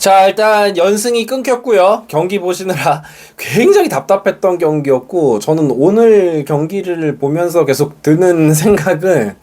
자, 일단 연승이 끊겼고요. 경기 보시느라 굉장히 답답했던 경기였고, 저는 오늘 경기를 보면서 계속 드는 생각은,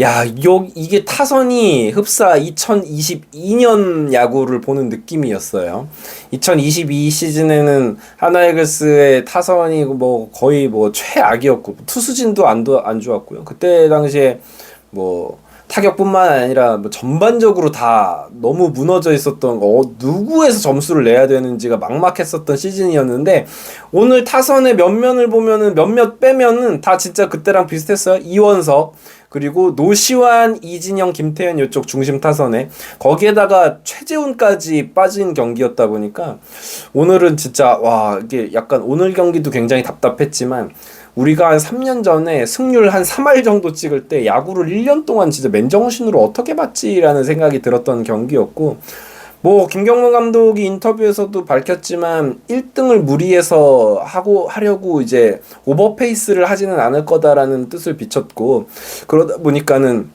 야, 요, 이게 타선이 흡사 2022년 야구를 보는 느낌이었어요. 2022 시즌에는 하나이글스의 타선이 뭐 거의 뭐 최악이었고, 투수진도 안, 도- 안 좋았고요. 그때 당시에 뭐, 타격뿐만 아니라 뭐 전반적으로 다 너무 무너져 있었던 거, 어, 누구에서 점수를 내야 되는지가 막막했었던 시즌이었는데 오늘 타선의 면면을 보면은 몇몇 빼면은 다 진짜 그때랑 비슷했어요. 이원석 그리고 노시환, 이진영, 김태현 이쪽 중심 타선에 거기에다가 최재훈까지 빠진 경기였다 보니까 오늘은 진짜 와 이게 약간 오늘 경기도 굉장히 답답했지만 우리가 한 3년 전에 승률 한 3할 정도 찍을 때 야구를 1년 동안 진짜 맨정신으로 어떻게 봤지라는 생각이 들었던 경기였고 뭐 김경문 감독이 인터뷰에서도 밝혔지만 1등을 무리해서 하고 하려고 이제 오버페이스를 하지는 않을 거다라는 뜻을 비췄고 그러다 보니까는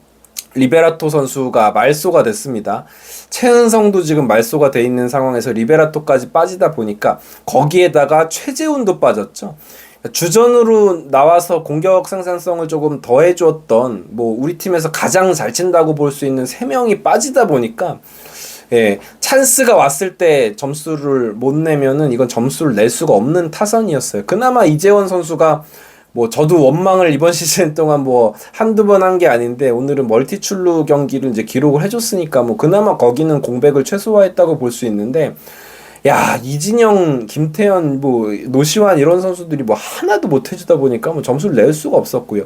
리베라토 선수가 말소가 됐습니다. 최은성도 지금 말소가 돼 있는 상황에서 리베라토까지 빠지다 보니까 거기에다가 최재훈도 빠졌죠. 주전으로 나와서 공격 생산성을 조금 더해줬던 뭐 우리 팀에서 가장 잘 친다고 볼 수 있는 세 명이 빠지다 보니까 예, 찬스가 왔을 때 점수를 못 내면은 이건 점수를 낼 수가 없는 타선이었어요. 그나마 이재원 선수가 뭐 저도 원망을 이번 시즌 동안 뭐 한두 번 한 게 아닌데 오늘은 멀티출루 경기를 이제 기록을 해줬으니까 뭐 그나마 거기는 공백을 최소화했다고 볼 수 있는데 야 이진영, 김태현, 뭐 노시환 이런 선수들이 뭐 하나도 못 해주다 보니까 뭐 점수를 낼 수가 없었고요.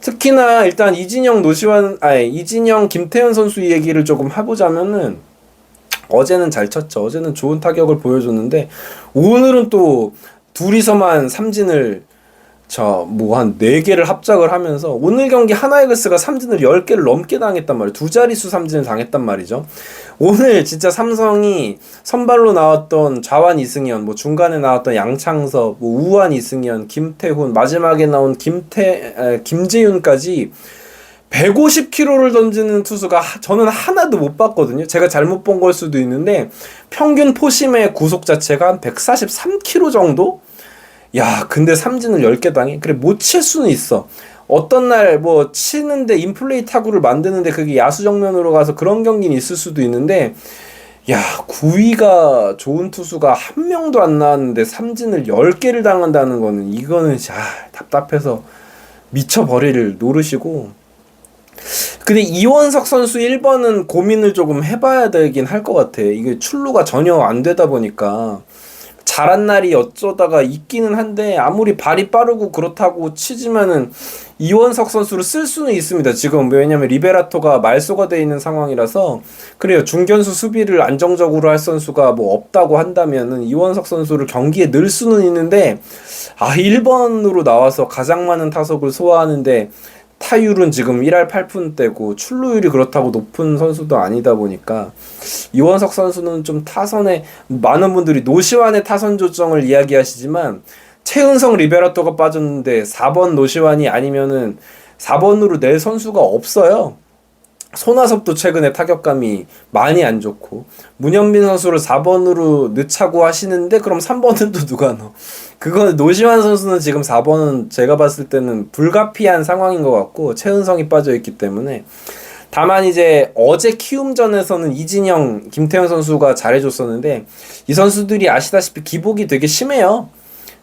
특히나 일단 이진영, 노시환, 아니 이진영, 김태현 선수 얘기를 조금 해보자면은 어제는 잘 쳤죠. 어제는 좋은 타격을 보여줬는데 오늘은 또 둘이서만 삼진을 저뭐한네 개를 합작을 하면서 오늘 경기 하나이글스가 삼진을 10개를 넘게 당했단 말이에요. 두 자릿수 삼진을 당했단 말이죠. 오늘 진짜 삼성이 선발로 나왔던 좌완 이승현, 뭐 중간에 나왔던 양창섭, 뭐 우완 이승현, 김태훈, 마지막에 나온 김태 에, 김재윤까지 150km를 던지는 투수가 하- 저는 하나도 못 봤거든요. 제가 잘못 본 걸 수도 있는데 평균 포심의 구속 자체가 한 143km 정도? 야, 근데 삼진을 10개 당해? 그래, 못 칠 수는 있어. 어떤 날 뭐 치는데 인플레이 타구를 만드는데 그게 야수 정면으로 가서 그런 경기는 있을 수도 있는데 야, 구위가 좋은 투수가 한 명도 안 나왔는데 삼진을 10개를 당한다는 거는 이거는 자, 답답해서 미쳐버릴 노릇이고 근데 이원석 선수 1번은 고민을 조금 해봐야 되긴 할 것 같아. 이게 출루가 전혀 안 되다 보니까 잘한 날이 어쩌다가 있기는 한데 아무리 발이 빠르고 그렇다고 치지만은 이원석 선수를 쓸 수는 있습니다. 지금 왜냐면 리베라토가 말소가 돼 있는 상황이라서 그래요. 중견수 수비를 안정적으로 할 선수가 뭐 없다고 한다면은 이원석 선수를 경기에 넣을 수는 있는데 아 1번으로 나와서 가장 많은 타석을 소화하는데 타율은 지금 1할 8푼대고 출루율이 그렇다고 높은 선수도 아니다 보니까 이원석 선수는 좀 타선에 많은 분들이 노시환의 타선 조정을 이야기하시지만 최은성 리베라토가 빠졌는데 4번 노시환이 아니면은 4번으로 낼 선수가 없어요. 손아섭도 최근에 타격감이 많이 안 좋고 문현빈 선수를 4번으로 넣자고 하시는데 그럼 3번은 또 누가 넣어? 그건 노시환 선수는 지금 4번은 제가 봤을 때는 불가피한 상황인 것 같고 최은성이 빠져 있기 때문에 다만 이제 어제 키움전에서는 이진영, 김태현 선수가 잘해줬었는데 이 선수들이 아시다시피 기복이 되게 심해요.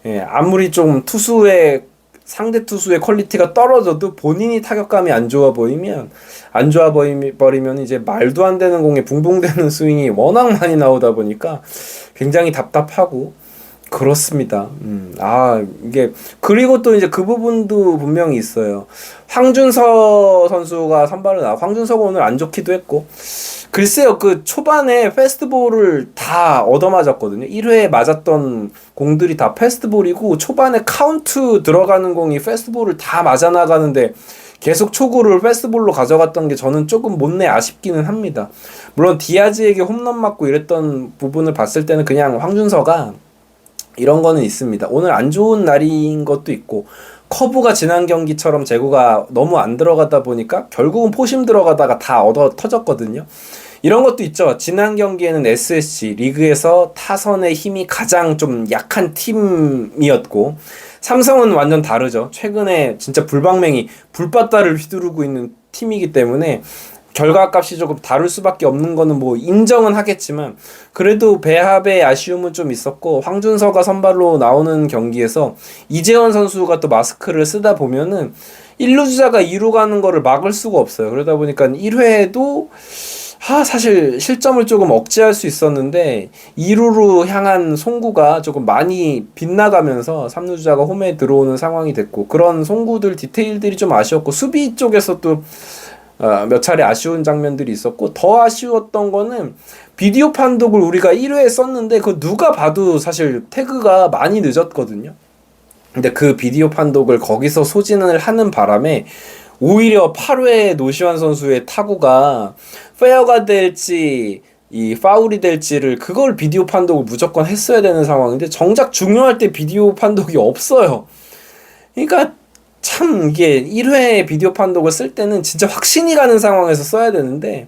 예, 아무리 좀 투수의 상대 투수의 퀄리티가 떨어져도 본인이 타격감이 안 좋아 보이면 안 좋아 보이- 버리면 이제 말도 안 되는 공에 붕붕대는 스윙이 워낙 많이 나오다 보니까 굉장히 답답하고 그렇습니다. 음, 아, 이게, 그리고 또 이제 그 부분도 분명히 있어요. 황준서 선수가 선발을 나, 황준서가 오늘 안 좋기도 했고, 글쎄요, 그 초반에 페스트볼을 다 얻어맞았거든요. 1회에 맞았던 공들이 다 페스트볼이고, 초반에 카운트 들어가는 공이 페스트볼을 다 맞아 나가는데, 계속 초구를 페스트볼로 가져갔던 게 저는 조금 못내 아쉽기는 합니다. 물론 디아즈에게 홈런 맞고 이랬던 부분을 봤을 때는 그냥 황준서가 이런 거는 있습니다. 오늘 안 좋은 날인 것도 있고 커브가 지난 경기처럼 제구가 너무 안 들어가다 보니까 결국은 포심 들어가다가 다 얻어 터졌거든요. 이런 것도 있죠. 지난 경기에는 SSG 리그에서 타선의 힘이 가장 좀 약한 팀이었고 삼성은 완전 다르죠. 최근에 진짜 불방맹이 불바다를 휘두르고 있는 팀이기 때문에 결과값이 조금 다를 수밖에 없는 거는 뭐 인정은 하겠지만 그래도 배합의 아쉬움은 좀 있었고 황준서가 선발로 나오는 경기에서 이재원 선수가 또 마스크를 쓰다 보면은 1루 주자가 2루 가는 거를 막을 수가 없어요. 그러다 보니까 1회에도 아, 사실 실점을 조금 억제할 수 있었는데 2루로 향한 송구가 조금 많이 빗나가면서 3루 주자가 홈에 들어오는 상황이 됐고 그런 송구들 디테일들이 좀 아쉬웠고 수비 쪽에서 또 어, 몇 차례 아쉬운 장면들이 있었고 더 아쉬웠던 거는 비디오 판독을 우리가 1회에 썼는데 그 누가 봐도 사실 태그가 많이 늦었거든요. 근데 그 비디오 판독을 거기서 소진을 하는 바람에 오히려 8회 노시환 선수의 타구가 페어가 될지 이 파울이 될지를 그걸 비디오 판독을 무조건 했어야 되는 상황인데 정작 중요할 때 비디오 판독이 없어요. 그러니까 참 이게 1회 비디오 판독을 쓸 때는 진짜 확신이 가는 상황에서 써야 되는데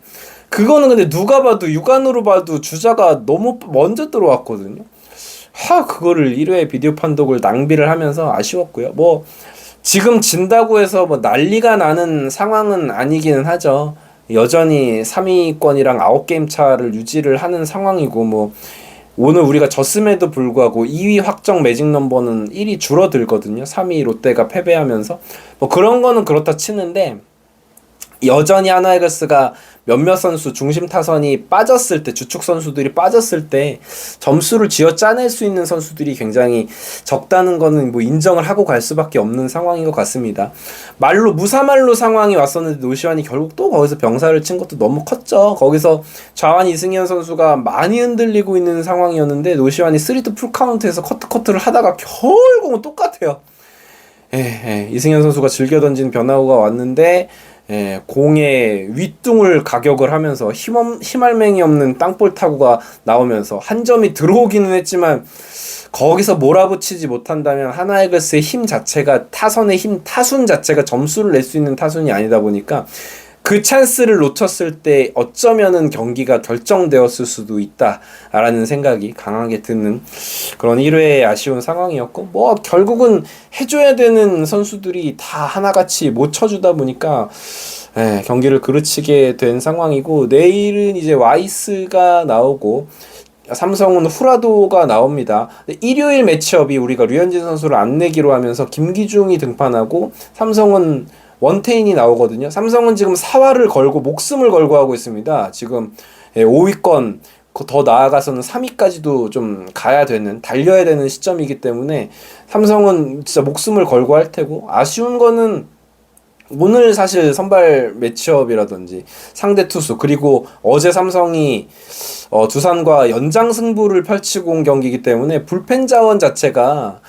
그거는 근데 누가 봐도 육안으로 봐도 주자가 너무 먼저 들어왔거든요. 하 그거를 1회 비디오 판독을 낭비를 하면서 아쉬웠고요. 뭐 지금 진다고 해서 뭐 난리가 나는 상황은 아니기는 하죠. 여전히 3위권이랑 9게임 차를 유지를 하는 상황이고 뭐 오늘 우리가 졌음에도 불구하고 2위 확정 매직 넘버는 1위 줄어들거든요. 3위 롯데가 패배하면서 뭐 그런 거는 그렇다 치는데 여전히 하나이글스가 몇몇 선수 중심 타선이 빠졌을 때 주축 선수들이 빠졌을 때 점수를 쥐어 짜낼 수 있는 선수들이 굉장히 적다는 거는 뭐 인정을 하고 갈 수밖에 없는 상황인 것 같습니다. 말로 무사말로 상황이 왔었는데 노시환이 결국 또 거기서 병사를 친 것도 너무 컸죠. 거기서 좌완 이승현 선수가 많이 흔들리고 있는 상황이었는데 노시환이 3투 풀카운트에서 커트 커트를 하다가 결국은 똑같아요. 예, 예, 이승현 선수가 즐겨 던진 변화구가 왔는데 예, 공의 윗둥을 가격을 하면서 힘, 힘알맹이 없는 땅볼 타구가 나오면서 한 점이 들어오기는 했지만 거기서 몰아붙이지 못한다면 하나이글스의 힘 자체가 타선의 힘 타순 자체가 점수를 낼 수 있는 타순이 아니다 보니까 그 찬스를 놓쳤을 때 어쩌면은 경기가 결정되었을 수도 있다라는 생각이 강하게 드는 그런 1회의 아쉬운 상황이었고 뭐 결국은 해줘야 되는 선수들이 다 하나같이 못 쳐주다 보니까 예, 경기를 그르치게 된 상황이고 내일은 이제 와이스가 나오고 삼성은 후라도가 나옵니다. 일요일 매치업이 우리가 류현진 선수를 안 내기로 하면서 김기중이 등판하고 삼성은 원태인이 나오거든요. 삼성은 지금 사활을 걸고 목숨을 걸고 하고 있습니다. 지금 5위권 더 나아가서는 3위까지도 좀 가야 되는 달려야 되는 시점이기 때문에 삼성은 진짜 목숨을 걸고 할 테고 아쉬운 거는 오늘 사실 선발 매치업이라든지 상대 투수 그리고 어제 삼성이 어, 두산과 연장 승부를 펼치고 온 경기이기 때문에 불펜 자원 자체가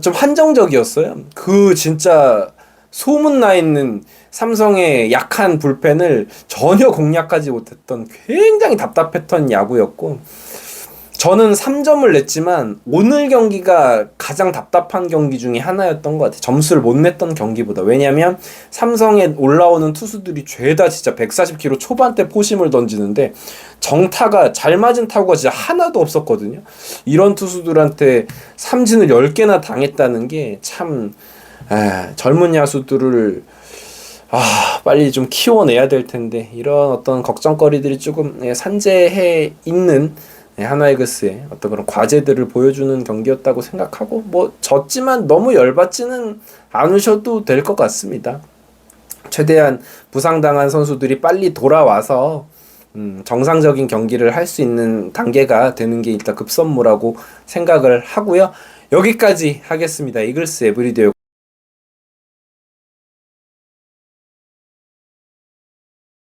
좀 한정적이었어요. 그 진짜 소문 나 있는 삼성의 약한 불펜을 전혀 공략하지 못했던 굉장히 답답했던 야구였고 저는 3점을 냈지만 오늘 경기가 가장 답답한 경기 중에 하나였던 것 같아요. 점수를 못 냈던 경기보다. 왜냐면 삼성에 올라오는 투수들이 죄다 진짜 140km 초반대 포심을 던지는데 정타가 잘 맞은 타구가 진짜 하나도 없었거든요. 이런 투수들한테 삼진을 10개나 당했다는 게 참 에, 젊은 야수들을 아 빨리 좀 키워내야 될 텐데 이런 어떤 걱정거리들이 조금 예, 산재해 있는 예, 하나이글스의 어떤 그런 과제들을 보여주는 경기였다고 생각하고 뭐 졌지만 너무 열받지는 않으셔도 될 것 같습니다. 최대한 부상당한 선수들이 빨리 돌아와서 음, 정상적인 경기를 할 수 있는 단계가 되는 게 일단 급선무라고 생각을 하고요. 여기까지 하겠습니다. 이글스 에브리데이